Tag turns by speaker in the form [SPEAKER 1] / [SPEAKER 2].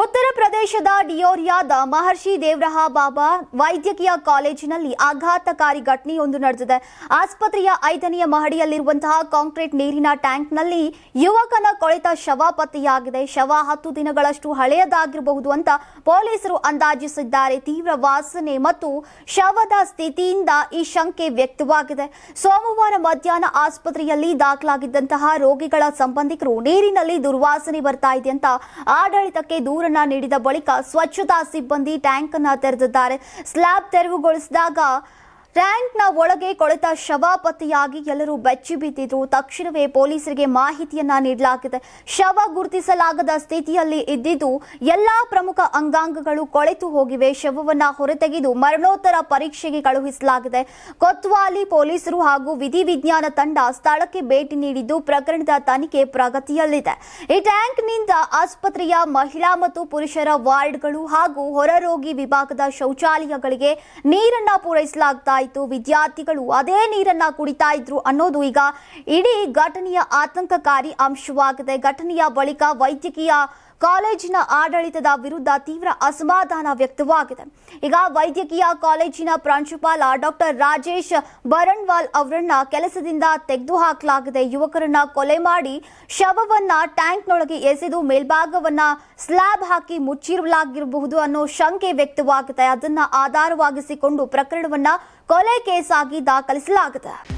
[SPEAKER 1] ಉತ್ತರ ಪ್ರದೇಶದ ಡಿಯೋರಿಯಾದ ಮಹರ್ಷಿ ದೇವರಹ ಬಾಬಾ ವೈದ್ಯಕೀಯ ಕಾಲೇಜಿನಲ್ಲಿ ಆಘಾತಕಾರಿ ಘಟನೆಯೊಂದು ನಡೆದಿದೆ. ಆಸ್ಪತ್ರೆಯ ಐದನೆಯ ಮಹಡಿಯಲ್ಲಿರುವಂತಹ ಕಾಂಕ್ರೀಟ್ ನೀರಿನ ಟ್ಯಾಂಕ್ನಲ್ಲಿ ಯುವಕನ ಕೊಳೆತ ಶವ ಪತ್ತೆಯಾಗಿದೆ. ಶವ ಹತ್ತು ದಿನಗಳಷ್ಟು ಹಳೆಯದಾಗಿರಬಹುದು ಅಂತ ಪೊಲೀಸರು ಅಂದಾಜಿಸಿದ್ದಾರೆ. ತೀವ್ರ ವಾಸನೆ ಮತ್ತು ಶವದ ಸ್ಥಿತಿಯಿಂದ ಈ ಶಂಕೆ ವ್ಯಕ್ತವಾಗಿದೆ. ಸೋಮವಾರ ಮಧ್ಯಾಹ್ನ ಆಸ್ಪತ್ರೆಯಲ್ಲಿ ದಾಖಲಾಗಿದ್ದಂತಹ ರೋಗಿಗಳ ಸಂಬಂಧಿಕರು ನೀರಿನಲ್ಲಿ ದುರ್ವಾಸನೆ ಬರ್ತಾ ಇದೆ ಅಂತ ಆಡಳಿತಕ್ಕೆ ದೂರನ್ನ ನೀಡಿದ ಬಳಿಕ ಸ್ವಚ್ಛತಾ ಸಿಬ್ಬಂದಿ ಟ್ಯಾಂಕ್ ಅನ್ನು ತೆರೆದಿದ್ದಾರೆ. ಸ್ಲ್ಯಾಬ್ ತೆರವುಗೊಳಿಸಿದಾಗ ಟ್ಯಾಂಕ್ನ ಒಳಗೆ ಕೊಳೆತ ಶವ ಪತ್ತೆಯಾಗಿ ಎಲ್ಲರೂ ಬೆಚ್ಚಿ ಬಿದ್ದಿದ್ರು. ತಕ್ಷಣವೇ ಪೊಲೀಸರಿಗೆ ಮಾಹಿತಿಯನ್ನ ನೀಡಲಾಗಿದೆ. ಶವ ಗುರುತಿಸಲಾಗದ ಸ್ಥಿತಿಯಲ್ಲಿ ಇದ್ದಿದ್ದು, ಎಲ್ಲಾ ಪ್ರಮುಖ ಅಂಗಾಂಗಗಳು ಕೊಳೆತು ಹೋಗಿವೆ. ಶವವನ್ನ ಹೊರತೆಗೆದು ಮರಣೋತ್ತರ ಪರೀಕ್ಷೆಗೆ ಕಳುಹಿಸಲಾಗಿದೆ. ಕೊತ್ವಾಲಿ ಪೊಲೀಸರು ಹಾಗೂ ವಿಧಿವಿಜ್ಞಾನ ತಂಡ ಸ್ಥಳಕ್ಕೆ ಭೇಟಿ ನೀಡಿದ್ದು, ಪ್ರಕರಣದ ತನಿಖೆ ಪ್ರಗತಿಯಲ್ಲಿದೆ. ಈ ಟ್ಯಾಂಕ್ನಿಂದ ಆಸ್ಪತ್ರೆಯ ಮಹಿಳಾ ಮತ್ತು ಪುರುಷರ ವಾರ್ಡ್ಗಳು ಹಾಗೂ ಹೊರರೋಗಿ ವಿಭಾಗದ ಶೌಚಾಲಯಗಳಿಗೆ ನೀರನ್ನ ಪೂರೈಸಲಾಗ್ತಾ ಇತ್ತು ವಿದ್ಯಾರ್ಥಿಗಳು ಅದೇ ನೀರನ್ನ ಕುಡಿತಾ ಇದ್ರು ಅನ್ನೋದು ಈಗ ಇಡೀ ಘಟನೆಯ ಆತಂಕಕಾರಿ ಅಂಶವಾಗಿದೆ. ಘಟನೆಯ ಬಳಿಕ ವೈದ್ಯಕೀಯ ಕಾಲೇಜಿನ ಆಡಳಿತದ ವಿರುದ್ಧ ತೀವ್ರ ಅಸಮಾಧಾನ ವ್ಯಕ್ತವಾಗಿದೆ. ಈಗ ವೈದ್ಯಕೀಯ ಕಾಲೇಜಿನ ಪ್ರಾಂಶುಪಾಲ ಡಾಕ್ಟರ್ ರಾಜೇಶ್ ಬರಣ್ವಾಲ್ ಅವರನ್ನ ಕೆಲಸದಿಂದ ತೆಗೆದುಹಾಕಲಾಗಿದೆ. ಯುವಕರನ್ನ ಕೊಲೆ ಮಾಡಿ ಶವವನ್ನ ಟ್ಯಾಂಕ್ನೊಳಗೆ ಎಸೆದು ಮೇಲ್ಭಾಗವನ್ನ ಸ್ಲ್ಯಾಬ್ ಹಾಕಿ ಮುಚ್ಚಿರಲಾಗಿರಬಹುದು ಅನ್ನೋ ಶಂಕೆ ವ್ಯಕ್ತವಾಗಿದೆ. ಅದನ್ನ ಆಧಾರವಾಗಿಸಿಕೊಂಡು ಪ್ರಕರಣವನ್ನ ಕೊಲೆ ಕೇಸಾಗಿ ದಾಖಲಿಸಲಾಗಿದೆ.